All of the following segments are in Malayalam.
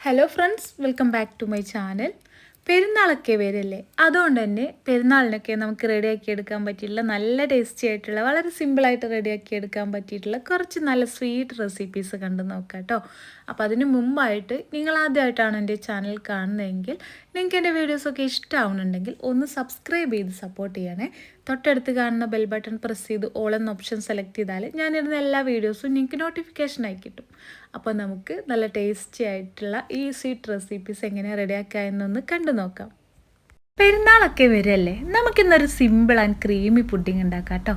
Hello friends welcome back to my channel പെരുന്നാളൊക്കെ വരല്ലേ? അതുകൊണ്ട് തന്നെ പെരുന്നാളിനൊക്കെ നമുക്ക് റെഡിയാക്കി എടുക്കാൻ പറ്റിയിട്ടുള്ള നല്ല ടേസ്റ്റി ആയിട്ടുള്ള വളരെ സിമ്പിളായിട്ട് റെഡിയാക്കി എടുക്കാൻ പറ്റിയിട്ടുള്ള കുറച്ച് നല്ല സ്വീറ്റ് റെസിപ്പീസ് കണ്ടു നോക്കാം കേട്ടോ അപ്പോൾ അതിന് മുമ്പായിട്ട് നിങ്ങൾ ആദ്യമായിട്ടാണ് എന്റെ ചാനൽ കാണുന്നതെങ്കിൽ നിങ്ങൾക്ക് എന്റെ വീഡിയോസൊക്കെ ഇഷ്ടമാവുന്നുണ്ടെങ്കിൽ ഒന്ന് സബ്സ്ക്രൈബ് ചെയ്ത് സപ്പോർട്ട് ചെയ്യണേ. തൊട്ടടുത്ത് കാണുന്ന ബെൽ ബട്ടൺ പ്രസ് ചെയ്ത് ഓൾ എന്ന ഓപ്ഷൻ സെലക്ട് ചെയ്താൽ ഞാനിരുന്ന എല്ലാ വീഡിയോസും നിങ്ങൾക്ക് നോട്ടിഫിക്കേഷനായി കിട്ടും. അപ്പോൾ നമുക്ക് നല്ല ടേസ്റ്റി ആയിട്ടുള്ള ഈ സ്വീറ്റ് റെസിപ്പീസ് എങ്ങനെ റെഡിയാക്കുക എന്നൊന്ന് കണ്ടു നോക്കാം. പെരുന്നാളൊക്കെ വരല്ലേ? നമുക്കിന്നൊരു സിമ്പിൾ ആൻഡ് ക്രീമി പുഡിംഗ് ഉണ്ടാക്കാം കേട്ടോ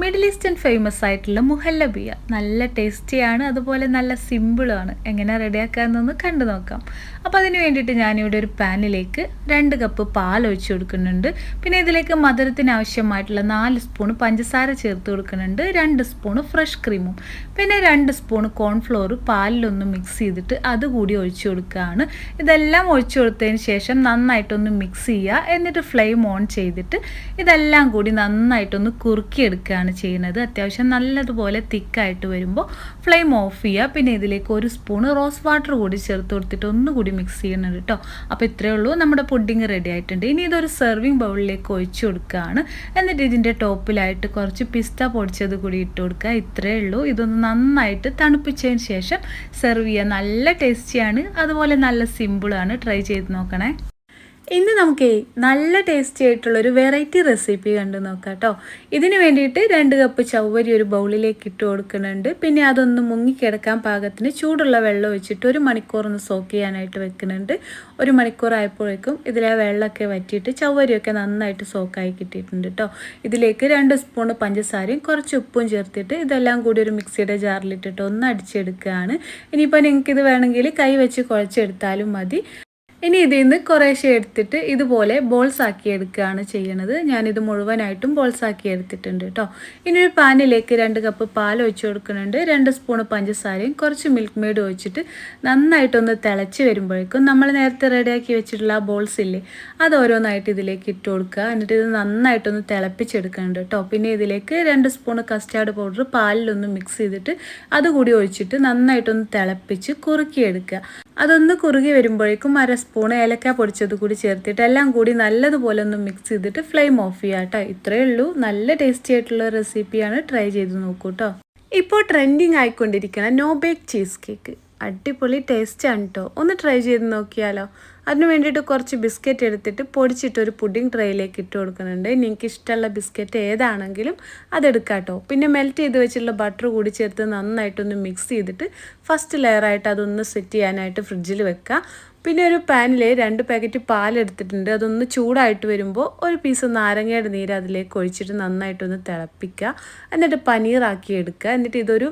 മിഡിൽ ഈസ്റ്റേൺ ഫേമസ് ആയിട്ടുള്ള മുഹല്ലബിയ. നല്ല ടേസ്റ്റിയാണ് അതുപോലെ നല്ല സിമ്പിളാണ് എങ്ങനെ റെഡിയാക്കാമെന്നൊന്ന് കണ്ടു നോക്കാം. അപ്പോൾ അതിന് വേണ്ടിയിട്ട് ഞാനിവിടെ ഒരു പാനിലേക്ക് രണ്ട് കപ്പ് പാൽ ഒഴിച്ചു കൊടുക്കുന്നുണ്ട്. പിന്നെ ഇതിലേക്ക് മധുരത്തിന് ആവശ്യമായിട്ടുള്ള നാല് സ്പൂൺ പഞ്ചസാര ചേർത്ത് കൊടുക്കുന്നുണ്ട്. രണ്ട് സ്പൂൺ ഫ്രഷ് ക്രീമും പിന്നെ രണ്ട് സ്പൂൺ കോൺഫ്ലോർ പാലിലൊന്ന് മിക്സ് ചെയ്തിട്ട് അതുകൂടി ഒഴിച്ചു കൊടുക്കുകയാണ്. ഇതെല്ലാം ഒഴിച്ചു കൊടുത്തതിന് ശേഷം നന്നായിട്ടൊന്ന് മിക്സ് ചെയ്യുക. എന്നിട്ട് ഫ്ലെയിം ഓൺ ചെയ്തിട്ട് ഇതെല്ലാം കൂടി നന്നായിട്ടൊന്ന് കുറുക്കിയെടുക്കുകയാണ് ചെയ്യുന്നത്. അത്യാവശ്യം നല്ലതുപോലെ തിക്കായിട്ട് വരുമ്പോൾ ഫ്ലെയിം ഓഫ് ചെയ്യുക പിന്നെ ഇതിലേക്ക് ഒരു സ്പൂൺ റോസ് വാട്ടർ കൂടി ചേർത്ത് കൊടുത്തിട്ട് ഒന്നുകൂടി മിക്സ് ചെയ്യണം കേട്ടോ അപ്പോൾ ഇത്രയേ ഉള്ളൂ. നമ്മുടെ പുഡിങ് റെഡി ആയിട്ടുണ്ട്. ഇനി ഇതൊരു സെർവിങ് ബൗളിലേക്ക് ഒഴിച്ചു കൊടുക്കുകയാണ് എന്നിട്ട് ഇതിന്റെ ടോപ്പിലായിട്ട് കുറച്ച് പിസ്ത പൊടിച്ചത് കൂടി ഇട്ട് കൊടുക്കുക ഇത്രയേ ഉള്ളൂ. ഇതൊന്ന് നന്നായിട്ട് തണുപ്പിച്ചതിന് ശേഷം സെർവ് ചെയ്യുക നല്ല ടേസ്റ്റിയാണ് അതുപോലെ നല്ല സിമ്പിളാണ് ട്രൈ ചെയ്ത് നോക്കണേ. ഇന്ന് നമുക്ക് നല്ല ടേസ്റ്റി ആയിട്ടുള്ളൊരു വെറൈറ്റി റെസിപ്പി കണ്ടു നോക്കാം കേട്ടോ ഇതിന് വേണ്ടിയിട്ട് രണ്ട് കപ്പ് ചവ്വരി ഒരു ബൗളിലേക്ക് ഇട്ട് കൊടുക്കുന്നുണ്ട്. പിന്നെ അതൊന്ന് മുങ്ങിക്കിടക്കാൻ പാകത്തിന് ചൂടുള്ള വെള്ളം ഒഴിച്ചിട്ട് ഒരു മണിക്കൂർ ഒന്ന് സോക്ക് ചെയ്യാനായിട്ട് വെക്കുന്നുണ്ട്. ഒരു മണിക്കൂർ ആയപ്പോഴേക്കും ഇതിലെ വെള്ളമൊക്കെ വറ്റിയിട്ട് ചവ്വരിയൊക്കെ നന്നായിട്ട് സോക്കായി കിട്ടിയിട്ടുണ്ട് കേട്ടോ ഇതിലേക്ക് രണ്ട് സ്പൂൺ പഞ്ചസാരയും കുറച്ച് ഉപ്പും ചേർത്തിട്ട് ഇതെല്ലാം കൂടി ഒരു മിക്സിയുടെ ജാറിലിട്ടിട്ട് ഒന്ന് അടിച്ചെടുക്കുകയാണ്. ഇനിയിപ്പോൾ നിങ്ങൾക്ക് ഇത് വേണമെങ്കിൽ കൈ വെച്ച് കുഴച്ചെടുത്താലും മതി. ഇനി ഇതിൽ നിന്ന് കുറേശ്ശെ എടുത്തിട്ട് ഇതുപോലെ ബോൾസ് ആക്കി എടുക്കുകയാണ് ചെയ്യണത്. ഞാനിത് മുഴുവനായിട്ടും ബോൾസ് ആക്കി എടുത്തിട്ടുണ്ട് കേട്ടോ ഇനി ഒരു പാനിലേക്ക് രണ്ട് കപ്പ് പാൽ ഒഴിച്ച് കൊടുക്കുന്നുണ്ട്. രണ്ട് സ്പൂണ് പഞ്ചസാരയും കുറച്ച് മിൽക്ക് മെയ്ഡ് ഒഴിച്ചിട്ട് നന്നായിട്ടൊന്ന് തിളച്ച് വരുമ്പോഴേക്കും നമ്മൾ നേരത്തെ റെഡിയാക്കി വെച്ചിട്ടുള്ള ആ ബോൾസ് ഇല്ലേ അത് ഓരോന്നായിട്ട് ഇതിലേക്ക് ഇട്ട് കൊടുക്കുക. എന്നിട്ട് ഇത് നന്നായിട്ടൊന്ന് തിളപ്പിച്ചെടുക്കുന്നുണ്ട് കേട്ടോ പിന്നെ ഇതിലേക്ക് രണ്ട് സ്പൂണ് കസ്റ്റാർഡ് പൗഡർ പാലിലൊന്ന് മിക്സ് ചെയ്തിട്ട് അതുകൂടി ഒഴിച്ചിട്ട് നന്നായിട്ടൊന്ന് തിളപ്പിച്ച് കുറുക്കിയെടുക്കുക. അതൊന്ന് കുറുകി വരുമ്പോഴേക്കും അര സ്പൂൺ ഏലക്ക പൊടിച്ചത് കൂടി ചേർത്തിട്ട് എല്ലാം കൂടി നല്ലതുപോലെ ഒന്ന് മിക്സ് ചെയ്തിട്ട് ഫ്ലെയിം ഓഫ് ചെയ്യുക കേട്ടോ. ഇത്രയേ ഉള്ളൂ. നല്ല ടേസ്റ്റി ആയിട്ടുള്ള റെസിപ്പിയാണ് ട്രൈ ചെയ്ത് നോക്കൂ കേട്ടോ. ഇപ്പോൾ ട്രെൻഡിങ് ആയിക്കൊണ്ടിരിക്കുന്ന നോ ബേക്ക് ചീസ് കേക്ക് അടിപൊളി ടേസ്റ്റാണ് കേട്ടോ ഒന്ന് ട്രൈ ചെയ്ത് നോക്കിയാലോ? അതിന് വേണ്ടിയിട്ട് കുറച്ച് ബിസ്ക്കറ്റ് എടുത്തിട്ട് പൊടിച്ചിട്ട് ഒരു പുഡിംഗ് ട്രേയിലേക്ക് ഇട്ട് കൊടുക്കുന്നുണ്ട്. നിങ്ങൾക്ക് ഇഷ്ടമുള്ള ബിസ്ക്കറ്റ് ഏതാണെങ്കിലും അതെടുക്കാം കേട്ടോ പിന്നെ മെൽറ്റ് ചെയ്ത് വെച്ചിട്ടുള്ള ബട്ടർ കൂടി ചേർത്ത് നന്നായിട്ടൊന്ന് മിക്സ് ചെയ്തിട്ട് ഫസ്റ്റ് ലെയറായിട്ട് അതൊന്ന് സെറ്റ് ചെയ്യാനായിട്ട് ഫ്രിഡ്ജിൽ വെക്കുക പിന്നെ ഒരു പാനിൽ രണ്ട് പാക്കറ്റ് പാലെടുത്തിട്ടുണ്ട് അതൊന്ന് ചൂടായിട്ട് വരുമ്പോൾ ഒരു പീസ് നാരങ്ങയുടെ നീര് അതിലേക്ക് ഒഴിച്ചിട്ട് നന്നായിട്ടൊന്ന് തിളപ്പിക്കുക. എന്നിട്ട് പനീറാക്കി എടുക്കുക. എന്നിട്ട് ഇതൊരു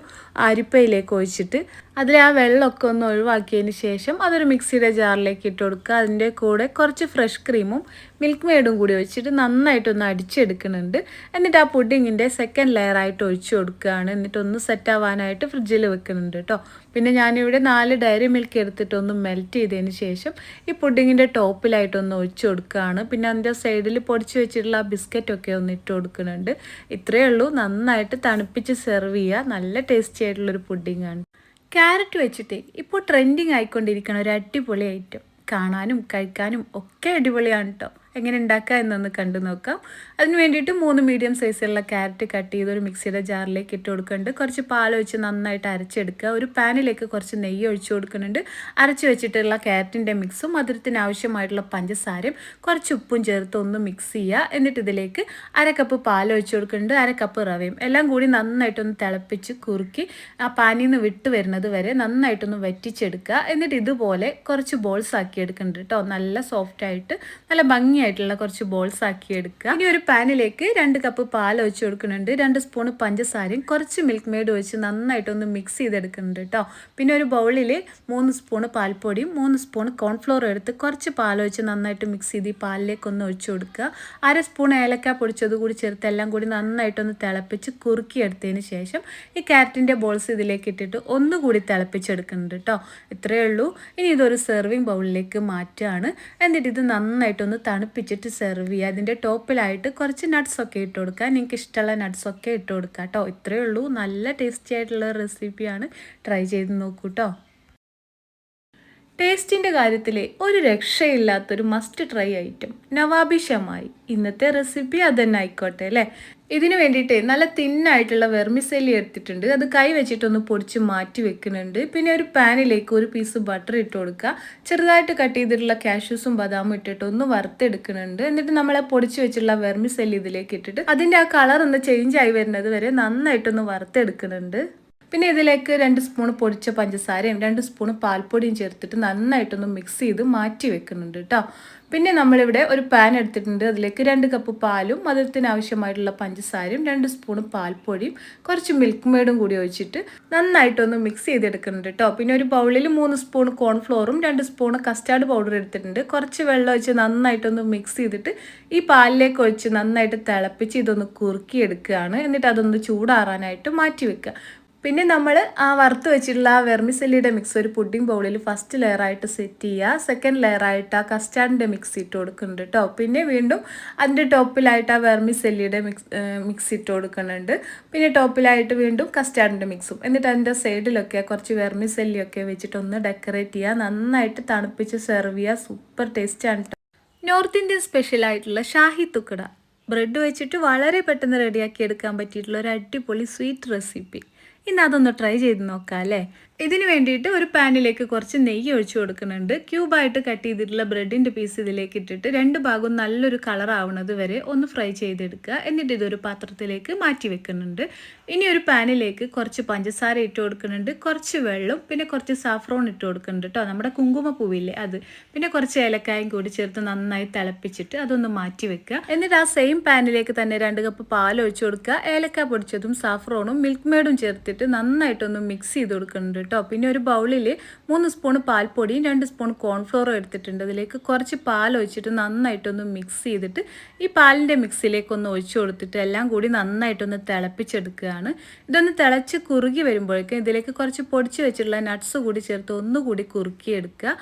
അരിപ്പയിലേക്ക് ഒഴിച്ചിട്ട് അതിൽ ആ വെള്ളമൊക്കെ ഒന്ന് ഒഴിവാക്കിയതിന് ശേഷം അതൊരു മിക്സിയുടെ ജാറിലേക്ക് ഇട്ട് കൊടുക്കുക. അതിന്റെ കൂടെ കുറച്ച് ഫ്രഷ് ക്രീമും മിൽക്ക് മെയ്ഡും കൂടി വെച്ചിട്ട് നന്നായിട്ടൊന്ന് അടിച്ചെടുക്കുന്നുണ്ട്. എന്നിട്ട് ആ പുഡിങ്ങിന്റെ സെക്കൻഡ് ലെയറായിട്ട് ഒഴിച്ചു കൊടുക്കുകയാണ്. എന്നിട്ടൊന്ന് സെറ്റ് ആവാനായിട്ട് ഫ്രിഡ്ജിൽ വെക്കുന്നുണ്ട് കേട്ടോ. പിന്നെ ഞാനിവിടെ നാല് ഡയറി മിൽക്ക് എടുത്തിട്ടൊന്ന് മെൽറ്റ് ചെയ്തതിന് ശേഷം ഈ പുഡിങ്ങിന്റെ ടോപ്പിലായിട്ടൊന്ന് ഒഴിച്ചു കൊടുക്കുകയാണ്. പിന്നെ അതിന്റെ സൈഡിൽ പൊടിച്ച് വെച്ചിട്ടുള്ള ആ ബിസ്ക്കറ്റൊക്കെ ഒന്ന് ഇട്ട് കൊടുക്കുന്നുണ്ട്. ഇത്രയേ ഉള്ളൂ. നന്നായിട്ട് തണുപ്പിച്ച് സെർവ് ചെയ്യുക. നല്ല ടേസ്റ്റി ആയിട്ടുള്ളൊരു പുഡിങ്ങാണ്. ക്യാരറ്റ് വെച്ചിട്ട് ഇപ്പോൾ ട്രെൻഡിങ് ആയിക്കൊണ്ടിരിക്കുന്ന ഒരു അടിപൊളി ഐറ്റം കാണാനും കഴിക്കാനും ഒക്കെ അടിപൊളിയാണ് കേട്ടോ എങ്ങനെ ഉണ്ടാക്കുക എന്നൊന്ന് കണ്ടു നോക്കാം. അതിന് വേണ്ടിയിട്ട് മൂന്ന് മീഡിയം സൈസിലുള്ള ക്യാരറ്റ് കട്ട് ചെയ്ത് ഒരു മിക്സിയുടെ ജാറിലേക്ക് ഇട്ട് കൊടുക്കുന്നുണ്ട്. കുറച്ച് പാൽ ഒഴിച്ച് നന്നായിട്ട് അരച്ചെടുക്കുക. ഒരു പാനിലേക്ക് കുറച്ച് നെയ്യ് ഒഴിച്ച് കൊടുക്കുന്നുണ്ട്. അരച്ച് വെച്ചിട്ടുള്ള ക്യാരറ്റിന്റെ മിക്സും മധുരത്തിന് ആവശ്യമായിട്ടുള്ള പഞ്ചസാരയും കുറച്ച് ഉപ്പും ചേർത്ത് ഒന്ന് മിക്സ് ചെയ്യുക. എന്നിട്ട് ഇതിലേക്ക് അര കപ്പ് പാൽ ഒഴിച്ചു കൊടുക്കുന്നുണ്ട്. അര കപ്പ് റവയും. എല്ലാം കൂടി നന്നായിട്ടൊന്ന് തിളപ്പിച്ച് കുറുക്കി ആ പാനിൽ നിന്ന് വിട്ട് വരുന്നത് വരെ നന്നായിട്ടൊന്ന് വറ്റിച്ചെടുക്കുക. എന്നിട്ട് ഇതുപോലെ കുറച്ച് ബോൾസ് ആക്കി എടുക്കുന്നുണ്ട് കേട്ടോ. നല്ല സോഫ്റ്റായിട്ട് നല്ല നല്ല ഭംഗിയായിട്ടുള്ള കുറച്ച് ബോൾസ് ആക്കി എടുക്കുക. ഇനി ഒരു പാനിലേക്ക് രണ്ട് കപ്പ് പാൽ ഒഴിച്ച് കൊടുക്കുന്നുണ്ട്. രണ്ട് സ്പൂൺ പഞ്ചസാരയും കുറച്ച് മിൽക്ക് മെയ്ഡ് ഒഴിച്ച് നന്നായിട്ടൊന്ന് മിക്സ് ചെയ്തെടുക്കുന്നുണ്ട് കേട്ടോ പിന്നെ ഒരു ബൗളിൽ മൂന്ന് സ്പൂൺ പാൽപ്പൊടിയും മൂന്ന് സ്പൂൺ കോൺഫ്ലോർ എടുത്ത് കുറച്ച് പാൽ ഒഴിച്ച് നന്നായിട്ട് മിക്സ് ചെയ്ത് ഈ പാലിലേക്ക് ഒന്ന് ഒഴിച്ച് കൊടുക്കുക. അര സ്പൂൺ ഏലക്ക പൊടിച്ചത് കൂടി ചേർത്ത് എല്ലാം കൂടി നന്നായിട്ടൊന്ന് തിളപ്പിച്ച് കുറുക്കിയെടുത്തതിന് ശേഷം ഈ ക്യാരറ്റിന്റെ ബോൾസ് ഇതിലേക്ക് ഇട്ടിട്ട് ഒന്നുകൂടി തിളപ്പിച്ചെടുക്കുന്നുണ്ട് കേട്ടോ ഇത്രയേ ഉള്ളൂ. ഇനി ഇതൊരു സെർവിങ് ബൗളിലേക്ക് മാറ്റുകയാണ്. എന്നിട്ട് ഇത് നന്നായിട്ടൊന്ന് തണുപ്പിച്ചിട്ട് സെർവ് ചെയ്യുക. അതിന്റെ ടോപ്പിലായിട്ട് കുറച്ച് നട്ട്സൊക്കെ ഇട്ട് കൊടുക്കുക. നിങ്ങൾക്ക് ഇഷ്ടമുള്ള നട്ട്സൊക്കെ ഇട്ട് കൊടുക്കുക കേട്ടോ. ഇത്രയേ ഉള്ളൂ. നല്ല ടേസ്റ്റി ആയിട്ടുള്ള റെസിപ്പിയാണ് ട്രൈ ചെയ്ത് നോക്കൂ കേട്ടോ. ടേസ്റ്റിന്റെ കാര്യത്തിൽ ഒരു രക്ഷയില്ലാത്തൊരു must try item Nawabi Shamai ഇന്നത്തെ റെസിപ്പി അതന്നെ ആയിക്കോട്ടെ അല്ലേ? ഇതിന് വേണ്ടിയിട്ട് നല്ല തിന്നായിട്ടുള്ള വെർമിസെല്ലി എടുത്തിട്ടുണ്ട്. അത് കൈ വെച്ചിട്ടൊന്ന് പൊടിച്ച് മാറ്റി വെക്കുന്നുണ്ട്. പിന്നെ ഒരു പാനിലേക്ക് ഒരു പീസ് ബട്ടർ ഇട്ട് കൊടുക്കുക. ചെറുതായിട്ട് കട്ട് ചെയ്തിട്ടുള്ള കാഷ്യൂസും ബദാമും ഇട്ടിട്ട് ഒന്ന് വറുത്തെടുക്കുന്നുണ്ട്. എന്നിട്ട് നമ്മളെ പൊടിച്ച് വെച്ചിട്ടുള്ള വെർമിസെല്ലി ഇതിലേക്ക് ഇട്ടിട്ട് അതിന്റെ ആ കളർ ഒന്ന് ചേഞ്ച് ആയി വരുന്നത് വരെ നന്നായിട്ടൊന്ന് വറുത്തെടുക്കുന്നുണ്ട്. പിന്നെ ഇതിലേക്ക് രണ്ട് സ്പൂൺ പൊടിച്ച പഞ്ചസാരയും രണ്ട് സ്പൂൺ പാൽപ്പൊടിയും ചേർത്തിട്ട് നന്നായിട്ടൊന്ന് മിക്സ് ചെയ്ത് മാറ്റി വെക്കുന്നുണ്ട് കേട്ടോ പിന്നെ നമ്മളിവിടെ ഒരു പാൻ എടുത്തിട്ടുണ്ട്. അതിലേക്ക് രണ്ട് കപ്പ് പാലും മധുരത്തിന് ആവശ്യമായിട്ടുള്ള പഞ്ചസാരയും രണ്ട് സ്പൂൺ പാൽപ്പൊടിയും കുറച്ച് മിൽക്ക് മെയ്ഡും കൂടി ഒഴിച്ചിട്ട് നന്നായിട്ടൊന്ന് മിക്സ് ചെയ്തെടുക്കുന്നുണ്ട് കേട്ടോ പിന്നെ ഒരു ബൗളിൽ മൂന്ന് സ്പൂൺ കോൺഫ്ലോറും രണ്ട് സ്പൂൺ കസ്റ്റാർഡ് പൗഡർ എടുത്തിട്ടുണ്ട്. കുറച്ച് വെള്ളം ഒഴിച്ച് നന്നായിട്ടൊന്ന് മിക്സ് ചെയ്തിട്ട് ഈ പാലിലേക്ക് ഒഴിച്ച് നന്നായിട്ട് തിളപ്പിച്ച് ഇതൊന്ന് കുറുക്കിയെടുക്കുകയാണ്. എന്നിട്ട് അതൊന്ന് ചൂടാറാനായിട്ട് മാറ്റി വെക്കുക. പിന്നെ നമ്മൾ ആ വറുത്ത് വെച്ചിട്ടുള്ള ആ വെർമിസെല്ലിയുടെ മിക്സ് ഒരു പുഡിംഗ് ബൗളിൽ ഫസ്റ്റ് ലെയറായിട്ട് സെറ്റ് ചെയ്യുക. സെക്കൻഡ് ലെയറായിട്ട് ആ കസ്റ്റാർഡിന്റെ മിക്സ് ഇട്ട് കൊടുക്കുന്നുണ്ട് കേട്ടോ പിന്നെ വീണ്ടും അതിന്റെ ടോപ്പിലായിട്ട് ആ വെർമിസെല്ലിയുടെ മിക്സ് മിക്സ് ഇട്ട് കൊടുക്കുന്നുണ്ട്. പിന്നെ ടോപ്പിലായിട്ട് വീണ്ടും കസ്റ്റാർഡിന്റെ മിക്സും എന്നിട്ട് അതിന്റെ സൈഡിലൊക്കെ കുറച്ച് വെർമിസെല്ലിയൊക്കെ വെച്ചിട്ട് ഒന്ന് ഡെക്കറേറ്റ് ചെയ്യുക. നന്നായിട്ട് തണുപ്പിച്ച് സെർവ് ചെയ്യുക. സൂപ്പർ ടേസ്റ്റാണ് കേട്ടോ നോർത്ത് ഇന്ത്യൻ സ്പെഷ്യൽ ആയിട്ടുള്ള ഷാഹി തുക്കട. ബ്രെഡ് വെച്ചിട്ട് വളരെ പെട്ടെന്ന് റെഡിയാക്കി എടുക്കാൻ പറ്റിയിട്ടുള്ള ഒരു അടിപൊളി സ്വീറ്റ് റെസിപ്പി ഇന്ന് അതൊന്ന് ട്രൈ ചെയ്ത് നോക്കാം അല്ലേ? ഇതിന് വേണ്ടിയിട്ട് ഒരു പാനിലേക്ക് കുറച്ച് നെയ്യ് ഒഴിച്ചു കൊടുക്കുന്നുണ്ട്. ക്യൂബായിട്ട് കട്ട് ചെയ്തിട്ടുള്ള ബ്രെഡിന്റെ പീസ് ഇതിലേക്ക് ഇട്ടിട്ട് രണ്ട് ഭാഗവും നല്ലൊരു കളർ ആവുന്നത് വരെ ഒന്ന് ഫ്രൈ ചെയ്തെടുക്കുക. എന്നിട്ട് ഇതൊരു പാത്രത്തിലേക്ക് മാറ്റി വെക്കുന്നുണ്ട്. ഇനി ഒരു പാനിലേക്ക് കുറച്ച് പഞ്ചസാര ഇട്ട് കൊടുക്കുന്നുണ്ട്. കുറച്ച് വെള്ളം പിന്നെ കുറച്ച് സാഫ്രോൺ ഇട്ട് കൊടുക്കുന്നുണ്ട് കേട്ടോ നമ്മുടെ കുങ്കുമപ്പൂവില്ലേ അത്. പിന്നെ കുറച്ച് ഏലക്കായും കൂടി ചേർത്ത് നന്നായി തിളപ്പിച്ചിട്ട് അതൊന്ന് മാറ്റി വെക്കുക. എന്നിട്ട് ആ സെയിം പാനിലേക്ക് തന്നെ രണ്ട് കപ്പ് പാൽ ഒഴിച്ചു കൊടുക്കുക. ഏലക്ക പൊടിച്ചതും സാഫ്രോണും മിൽക്ക് മേഡും ചേർത്തിട്ട് നന്നായിട്ടൊന്ന് മിക്സ് ചെയ്ത് കൊടുക്കുന്നുണ്ട് കേട്ടോ. പിന്നെ ഒരു ബൗളിൽ മൂന്ന് സ്പൂൺ പാൽപ്പൊടിയും രണ്ട് സ്പൂൺ കോൺഫ്ലോറും എടുത്തിട്ടുണ്ട്. അതിലേക്ക് കുറച്ച് പാൽ ഒഴിച്ചിട്ട് നന്നായിട്ടൊന്ന് മിക്സ് ചെയ്തിട്ട് ഈ പാലിന്റെ മിക്സിലേക്ക് ഒന്ന് ഒഴിച്ചു കൊടുത്തിട്ട് എല്ലാം കൂടി നന്നായിട്ടൊന്ന് തിളപ്പിച്ചെടുക്കുകയാണ്. ഇതൊന്ന് തിളച്ച് കുറുകി വരുമ്പോഴേക്കും ഇതിലേക്ക് കുറച്ച് പൊടിച്ച് വെച്ചിട്ടുള്ള നട്ട്സ് കൂടി ചേർത്ത് ഒന്നുകൂടി കുറുക്കിയെടുക്കുക.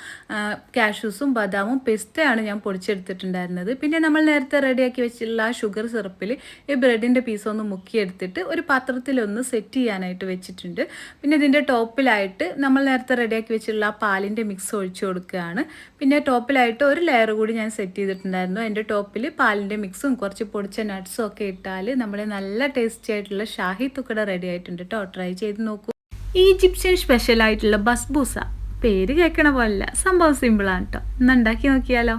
കാഷ്യൂസും ബദാമും പിസ്തയാണ് ഞാൻ പൊടിച്ചെടുത്തിട്ടുണ്ടായിരുന്നത്. പിന്നെ നമ്മൾ നേരത്തെ റെഡിയാക്കി വെച്ചിട്ടുള്ള ആ ഷുഗർ സിറപ്പിൽ ഈ ബ്രെഡിന്റെ പീസൊന്ന് മുക്കിയെടുത്തിട്ട് ഒരു പാത്രത്തിലൊന്ന് സെറ്റ് ചെയ്യാനായിട്ട് വെച്ചിട്ടുണ്ട്. പിന്നെ ഇതിന്റെ ടോപ്പിലായി ടോപ്പിലായിട്ട് നമ്മൾ നേരത്തെ റെഡിയാക്കി വെച്ചിട്ടുള്ള ആ പാലിന്റെ മിക്സ് ഒഴിച്ചു കൊടുക്കുകയാണ്. പിന്നെ ടോപ്പിലായിട്ട് ഒരു ലെയർ കൂടി ഞാൻ സെറ്റ് ചെയ്തിട്ടുണ്ടായിരുന്നു. എന്റെ ടോപ്പിൽ പാലിന്റെ മിക്സും കുറച്ച് പൊടിച്ച നട്ട്സും ഒക്കെ ഇട്ടാൽ നമ്മുടെ നല്ല ടേസ്റ്റി ആയിട്ടുള്ള ഷാഹി തുക്കട റെഡി ആയിട്ടുണ്ട് കേട്ടോ ട്രൈ ചെയ്ത് നോക്കൂ. ഈജിപ്ഷ്യൻ സ്പെഷ്യൽ ആയിട്ടുള്ള ബസ്ബൂസ പേര് കേൾക്കണ പോലല്ല സംഭവം സിമ്പിളാണ് കേട്ടോ ഒന്ന് ഉണ്ടാക്കി നോക്കിയാലോ?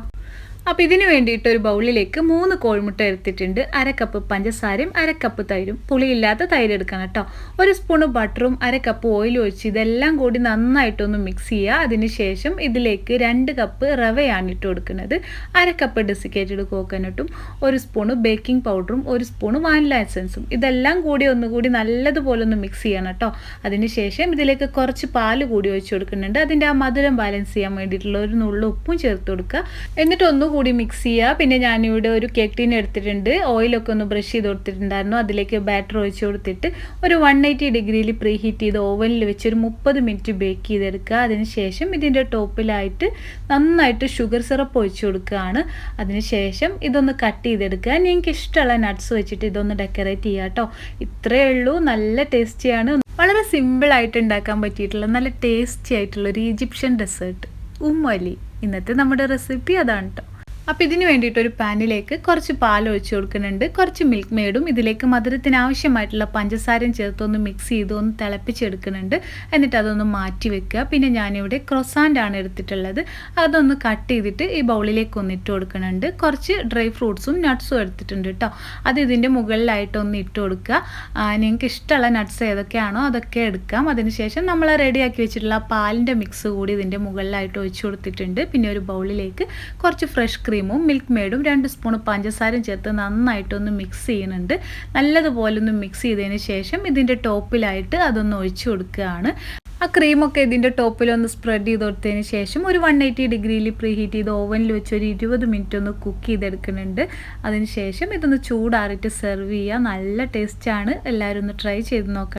അപ്പോൾ ഇതിന് വേണ്ടിയിട്ട് ഒരു ബൗളിലേക്ക് മൂന്ന് കോഴിമുട്ട എടുത്തിട്ടുണ്ട്. കപ്പ് പഞ്ചസാരയും അര കപ്പ് തൈരും. പുളിയില്ലാത്ത തൈര് എടുക്കണം കേട്ടോ. ഒരു സ്പൂണ് ബട്ടറും അരക്കപ്പ് ഓയിലും ഒഴിച്ച് ഇതെല്ലാം കൂടി നന്നായിട്ടൊന്ന് മിക്സ് ചെയ്യുക. അതിനുശേഷം ഇതിലേക്ക് രണ്ട് കപ്പ് റവയാണ് ഇട്ട് കൊടുക്കുന്നത്. കപ്പ് ഡെസിക്കേറ്റഡ് കോക്കനട്ടും ഒരു സ്പൂണ് ബേക്കിംഗ് പൗഡറും ഒരു സ്പൂണ് വാനില എസൻസും ഇതെല്ലാം കൂടി ഒന്നുകൂടി നല്ലതുപോലെ ഒന്ന് മിക്സ് ചെയ്യണം കേട്ടോ. അതിനുശേഷം ഇതിലേക്ക് കുറച്ച് പാൽ കൂടി ഒഴിച്ച് കൊടുക്കുന്നുണ്ട്. അതിന്റെ ആ മധുരം ബാലൻസ് ചെയ്യാൻ വേണ്ടിയിട്ടുള്ള ഒരു നുള്ളു ഉപ്പും ചേർത്ത് കൊടുക്കുക. എന്നിട്ട് കൂടി മിക്സ് ചെയ്യുക പിന്നെ ഞാനിവിടെ ഒരു കേക്ക് ടീൻ എടുത്തിട്ടുണ്ട്. ഓയിലൊക്കെ ഒന്ന് ബ്രഷ് ചെയ്ത് കൊടുത്തിട്ടുണ്ടായിരുന്നു. അതിലേക്ക് ബാറ്റർ ഒഴിച്ച് കൊടുത്തിട്ട് ഒരു വൺ എയ്റ്റി ഡിഗ്രിയിൽ പ്രീ ഹീറ്റ് ചെയ്ത് ഓവനിൽ വെച്ച് ഒരു മുപ്പത് മിനിറ്റ് ബേക്ക് ചെയ്തെടുക്കുക. അതിനുശേഷം ഇതിന്റെ ടോപ്പിലായിട്ട് നന്നായിട്ട് ഷുഗർ സിറപ്പ് ഒഴിച്ച് കൊടുക്കുകയാണ്. അതിനുശേഷം ഇതൊന്ന് കട്ട് ചെയ്തെടുക്കുക. നിങ്ങൾക്ക് ഇഷ്ടമുള്ള നട്ട്സ് വെച്ചിട്ട് ഇതൊന്ന് ഡെക്കറേറ്റ് ചെയ്യുക കേട്ടോ. ഇത്രയേ ഉള്ളൂ. നല്ല ടേസ്റ്റിയാണ് വളരെ സിമ്പിളായിട്ട് ഉണ്ടാക്കാൻ പറ്റിയിട്ടുള്ള നല്ല ടേസ്റ്റി ആയിട്ടുള്ള ഒരു ഈജിപ്ഷ്യൻ ഡെസേർട്ട് ഉമ്മലി ഇന്നത്തെ നമ്മുടെ റെസിപ്പി അതാണ് കേട്ടോ അപ്പോൾ ഇതിന് വേണ്ടിയിട്ട് ഒരു പാനിലേക്ക് കുറച്ച് പാൽ ഒഴിച്ച് കൊടുക്കുന്നുണ്ട്. കുറച്ച് മിൽക്ക് മെയ്ഡും ഇതിലേക്ക് മധുരത്തിന് ആവശ്യമായിട്ടുള്ള പഞ്ചസാരയും ചേർത്ത് ഒന്ന് മിക്സ് ചെയ്ത് ഒന്ന് തിളപ്പിച്ചെടുക്കുന്നുണ്ട്. എന്നിട്ട് അതൊന്ന് മാറ്റി വെക്കുക. പിന്നെ ഞാനിവിടെ ക്രൊസാന്റ് ആണ് എടുത്തിട്ടുള്ളത്. അതൊന്ന് കട്ട് ചെയ്തിട്ട് ഈ ബൗളിലേക്ക് ഒന്ന് ഇട്ട് കൊടുക്കുന്നുണ്ട്. കുറച്ച് ഡ്രൈ ഫ്രൂട്ട്സും നട്ട്സും എടുത്തിട്ടുണ്ട് കേട്ടോ. അത് ഇതിന്റെ മുകളിലായിട്ട് ഒന്ന് ഇട്ട് കൊടുക്കുക. നിങ്ങൾക്ക് ഇഷ്ടമുള്ള നട്ട്സ് ഏതൊക്കെയാണോ അതൊക്കെ എടുക്കാം. അതിനുശേഷം നമ്മൾ റെഡിയാക്കി വെച്ചിട്ടുള്ള പാലിന്റെ മിക്സ് കൂടി ഇതിന്റെ മുകളിലായിട്ട് ഒഴിച്ചു കൊടുത്തിട്ടുണ്ട്. പിന്നെ ഒരു ബൗളിലേക്ക് കുറച്ച് ഫ്രഷ് ക്രീം ക്രീമും മിൽക്ക് മെയ്ഡും രണ്ട് സ്പൂൺ പഞ്ചസാരയും ചേർത്ത് നന്നായിട്ടൊന്ന് മിക്സ് ചെയ്യുന്നുണ്ട്. നല്ലതുപോലെ ഒന്ന് മിക്സ് ചെയ്തതിന് ശേഷം ഇതിന്റെ ടോപ്പിലായിട്ട് അതൊന്ന് ഒഴിച്ചു കൊടുക്കുകയാണ്. ആ ക്രീമൊക്കെ ഇതിന്റെ ടോപ്പിലൊന്ന് സ്പ്രെഡ് ചെയ്ത് കൊടുത്തതിന് ശേഷം ഒരു വൺ എയ്റ്റി ഡിഗ്രിയിൽ പ്രീ ഹീറ്റ് ചെയ്ത് ഓവനിൽ വെച്ച് ഒരു ഇരുപത് മിനിറ്റ് ഒന്ന് കുക്ക് ചെയ്തെടുക്കുന്നുണ്ട്. അതിന് ശേഷം ഇതൊന്ന് ചൂടാറിയിട്ട് സെർവ് ചെയ്യുക. നല്ല ടേസ്റ്റാണ് എല്ലാവരും ഒന്ന് ട്രൈ ചെയ്ത് നോക്കാം